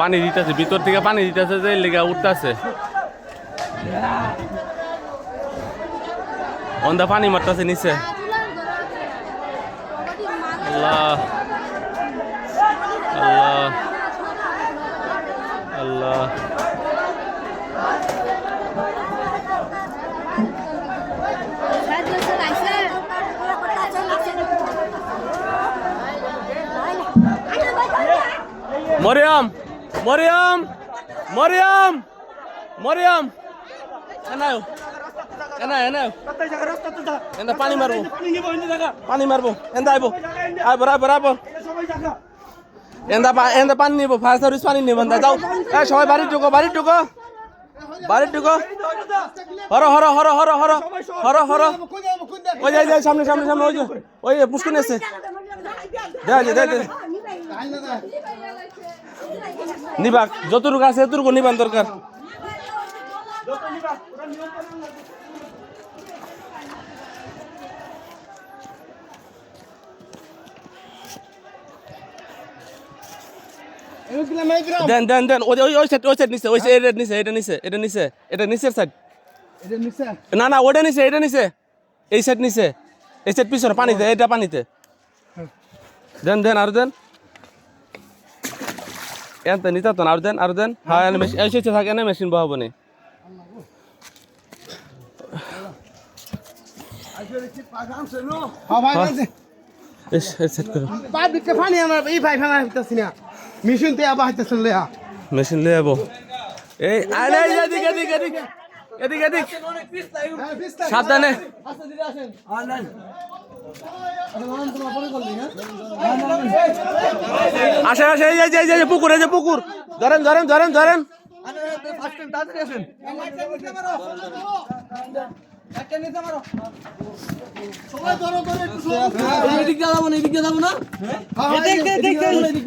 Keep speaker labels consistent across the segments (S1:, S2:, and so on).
S1: পানি দিতেছে, ভিতর থেকে পানি দিতেছে যে লেগা উঠতেছে। অন্ধা পানি মারতেছে নিচে। আল্লাহ আল্লাহ। মরিয়ম মরিয়ম মরিয়ম মরিয়ম। এনাও এনা এনা এনা পানি মারবো। পানি মারবো। এন্দা আইবো। আইবো আইবো আইবো। এন্দা এন্দা পানি নিবো। ফায়ার সার্ভিস পানি নিবো। এন্দা যাও। এই সবাই বাড়ি ঢুকো বাড়ি ঢুকো। বাড়ি ঢুকো। হর হর হর হর হর। হর হর। ওই যাই যাই সামনে সামনে সামনে, ওই যে, ওই পুষ্কিন এসে দে দে। দে দে নিবা যতটুকু আছে এতটুকু নিবান দরকার। দেন দেন দেন, ওই ওই সাইড ওই সাইড নিচে, ওই সাইড এটা নিচে এটা নিচে এটা নিচে, এটা নিচের সাইড না না, ওটা নিচে, এটা নিচে, এই সাইড নিচে, এই সাইড পিছনে, পানিতে, এটা পানিতে। দেন দেন, আর দেন। এনতে নিতে তো না আর দেন আর দেন। হ্যাঁ এনে মেশিন এই সাইডে থাকে এনে মেশিন বহাবো নি।
S2: মিশন তে আবার হইতাছে লেয়া
S1: মেশিন লিয়ে যাব এই আরে এই এদিকে এদিকে এদিকে। এদিকে এদিক। সাবধানে। আসে আসে এই যে এই যে, পুকুর এই যে পুকুর। ধরেন ধরেন ধরেন ধরেন।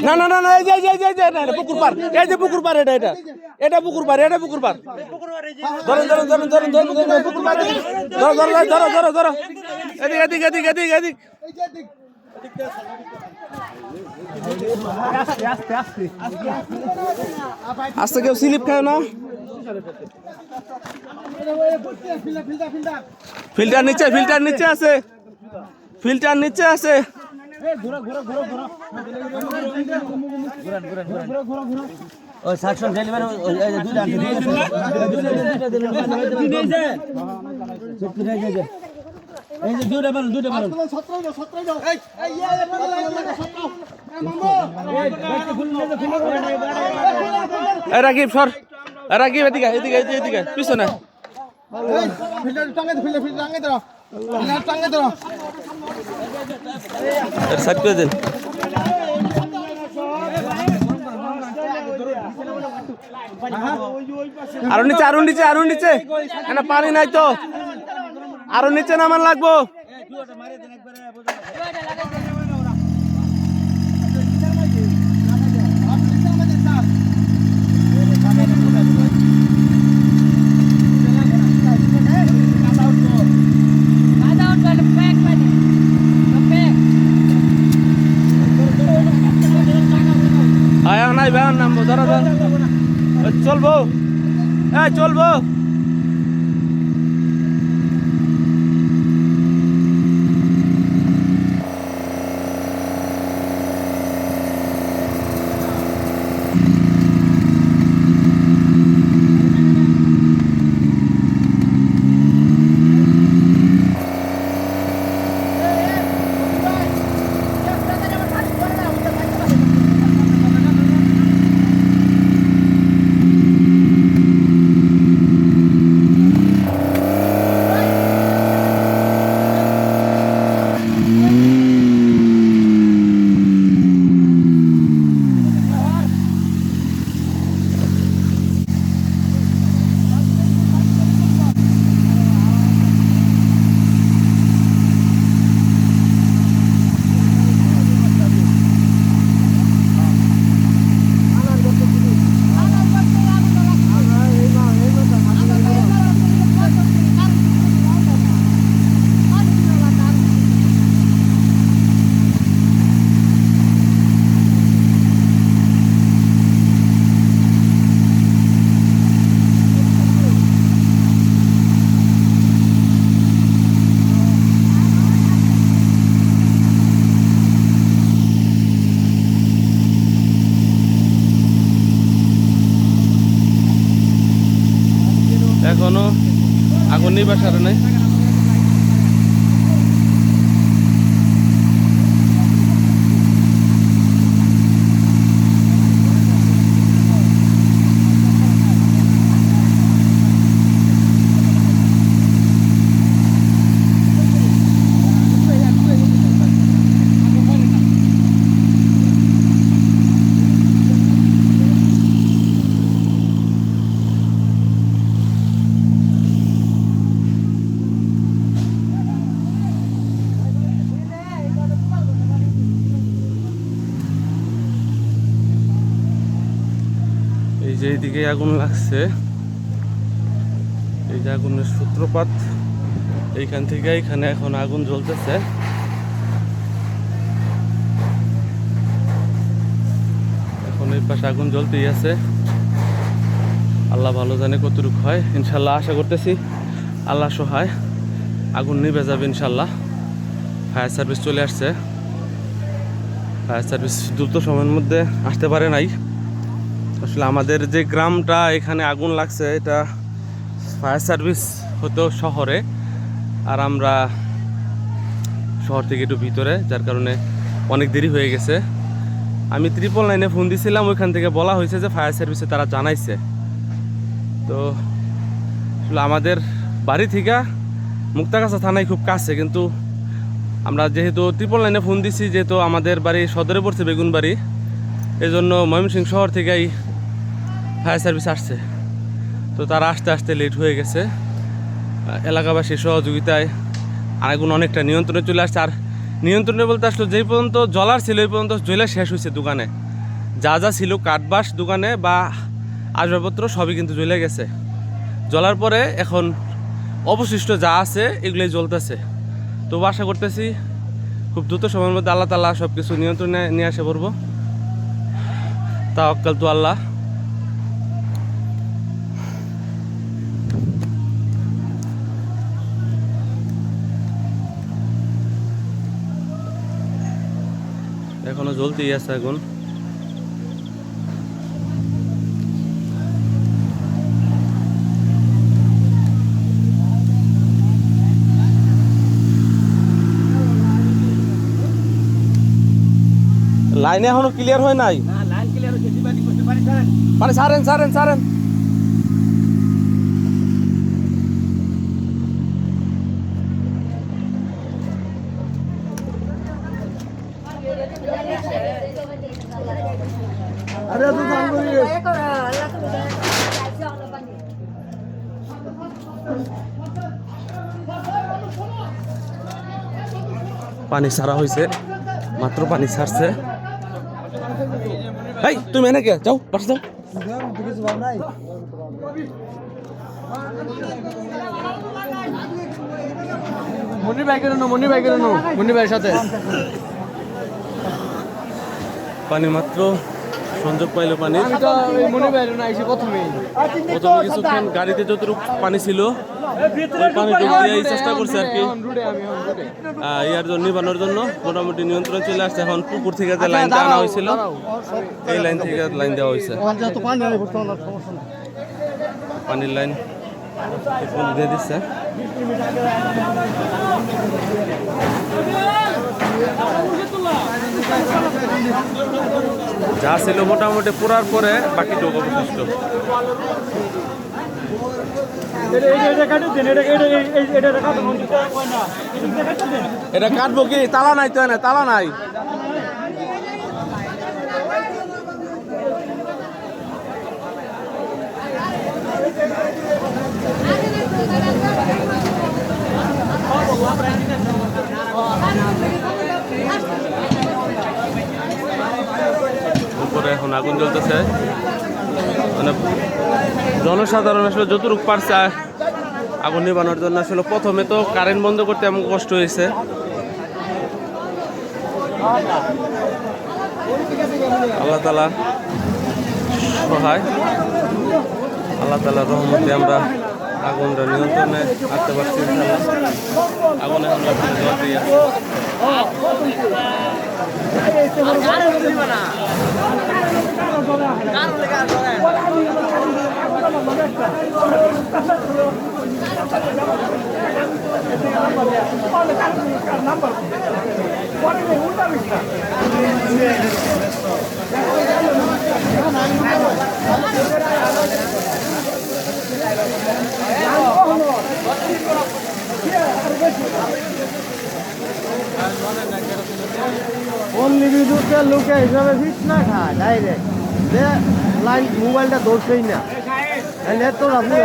S1: না না? না না। এই যে এই যে, এই যে, এই যে, না, এটা পুকুর পার এই যে পুকুর পার এটা এটা। এটা পুকুর পার এটা পুকুর পার ধরেন ধরেন ধরেন ধরেন ধরেন ধরেন পুকুর পার ধরো ধরো ধরো ধরো ধরো এদিক এদিক এদিক এদিক এদিক। আস্তে কেউ স্লিপ খায় না? ফিল্টার নিচে ফিল্টার নিচে আছে ফিল্টার নিচে আছে
S3: যে দুইটা বানান দুইটা বানান
S1: এ রাকিব সর এ রাকিব এদিকে এদিকে এদিকে পিছনে সাইড করে দিন। আরও নিচে আরও নিচে আরও নিচে। এখানে পানি নাই তো। আরও নিচে নামান লাগবো। নাই ভ্যান নামবো ধরো ধর চলবো হ্যাঁ চলবো thank you এখন নেই নাই। এইদিকে আগুন লাগছে। এই যে আগুনের সূত্রপাত, এইখান থেকে এখানে এখন আগুন জ্বলতেছে। এখন এই পাশে আগুন জ্বলতেই আছে। আল্লাহ ভালো জানে কতটুকু হয়। ইনশাল্লাহ আশা করতেছি আল্লাহ সহায়, আগুন নিভে যাবে ইনশাল্লাহ ফায়ার সার্ভিস চলে আসছে। ফায়ার সার্ভিস দ্রুত সময়ের মধ্যে আসতে পারে নাই। আসলে আমাদের যে গ্রামটা এখানে আগুন লাগছে, এটা ফায়ার সার্ভিস হতো শহরে। আর আমরা শহর থেকে একটু ভিতরে, যার কারণে অনেক দেরি হয়ে গেছে। আমি ত্রিপল লাইনে ফোন দিছিলাম, ওইখান থেকে বলা হয়েছে যে ফায়ার সার্ভিসে তারা জানাইছে। তো আসলে আমাদের বাড়ি থেকে মুক্তাগাছা থানায় খুব কাছে, কিন্তু আমরা যেহেতু ত্রিপল লাইনে ফোন দিছি, যেহেতু আমাদের বাড়ি সদরে পড়ছে বেগুন বাড়ি এই জন্য ময়মনসিংহ শহর থেকেই ফায়ার সার্ভিস আসছে। তো তারা আসতে আসতে লেট হয়ে গেছে। এলাকাবাসীর সহযোগিতায় আগুন অনেকটা নিয়ন্ত্রণে চলে আসছে। আর নিয়ন্ত্রণে বলতে আসলো, যেই পর্যন্ত জলার ছিল এই পর্যন্ত জ্বলে শেষ হয়েছে দোকানে। যা যা ছিল কাঠবাস দোকানে বা আসবাবপত্র সবই কিন্তু জ্বলে গেছে। জ্বলার পরে এখন অবশিষ্ট যা আছে, এগুলোই জ্বলতেছে। তো আশা করতেছি খুব দ্রুত সময়ের মধ্যে আল্লাহ তালা সব কিছু নিয়ন্ত্রণে নিয়ে আসে পড়ব। তাওয়াক্কাল তো আল্লাহ। এখনও জ্বলতেই আছে আগুন লাইন এখনও ক্লিয়ার হয় নাই?
S3: না লাইন ক্লিয়ার হচ্ছে দিবাদি করতে পারি স্যার।
S1: মানে সারেন সারেন সারেন
S2: আরে তুই কাম করি
S1: পানি ছাড়া হয়েছে মাত্র পানি ছাড়ছে। এই তুমি এনে কে যাও পাশে যাও।
S3: মনির ভাই কেন মনির বাইকের নো? মনির ভাইয়ের সাথে।
S1: পানি মাত্র সংযোগ পাইলো পানি। প্রথমে। কিছুক্ষণ গাড়িতে যতটুকু পানি ছিল ওই পানি দিয়ে চেষ্টা করছে আর কি। ইয়ার জন্য নিবানোর জন্য মোটামুটি নিয়ন্ত্রণ চলে আসছে। এখন পুকুর থেকে যে লাইনটা আনা হয়েছিল এই লাইন থেকে লাইন দেওয়া হয়েছে। পানির লাইন দিয়ে দিচ্ছে। যা ছিল মোটামুটি পুরার পরে বাকিটুকু অবশিষ্ট। এটা কাটবো কি? তালা নাই তো তালা নাই উপরে এখন আগুন জ্বলতেছে। মানে জনসাধারণ আসলে যতটুক পারছে আগুন নিবানোর জন্য আসলে প্রথমে তো কারেন্ট বন্ধ করতে এমন কষ্ট হয়েছে। আল্লাহ তালা সহায়। আল্লাহ তালা রহমতে আমরা আগুনটা নিয়ন্ত্রণে আনতে পারছি। আগুন এখন লাফিয়ে জ্বলতেই আছে
S3: কারণ লেগে আর
S2: অনলি বিদ্যুৎকে হিসাবে ফিট না? খায় ডাইরেক্ট যে লাইন মোবাইলটা ধরছেই না। নেট তো আপনি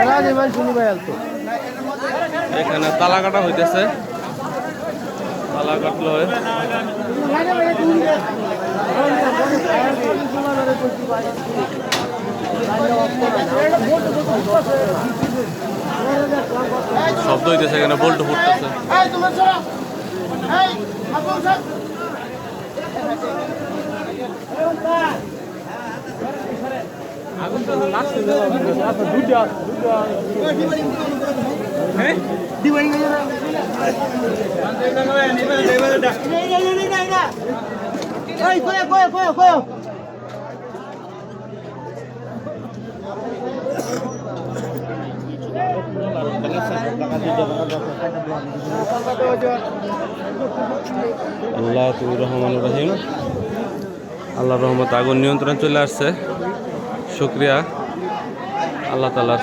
S2: এরা যেমন শুনি ভাই তো
S1: এখানে তালা কাটা হইতেছে। তালা কাটলো শব্দ হইতেছে এখানে বল্টু ফুটতেছে
S2: এই তোমার সরা এই আপন সব এই কয়ে কয়ে কয়ে কয়ে
S1: আল্লাহ তুমি রহমান রহিম। আল্লাহ রহমত আগুন নিয়ন্ত্রণ চলে আসছে। শুক্রিয়া। আল্লাহ তালার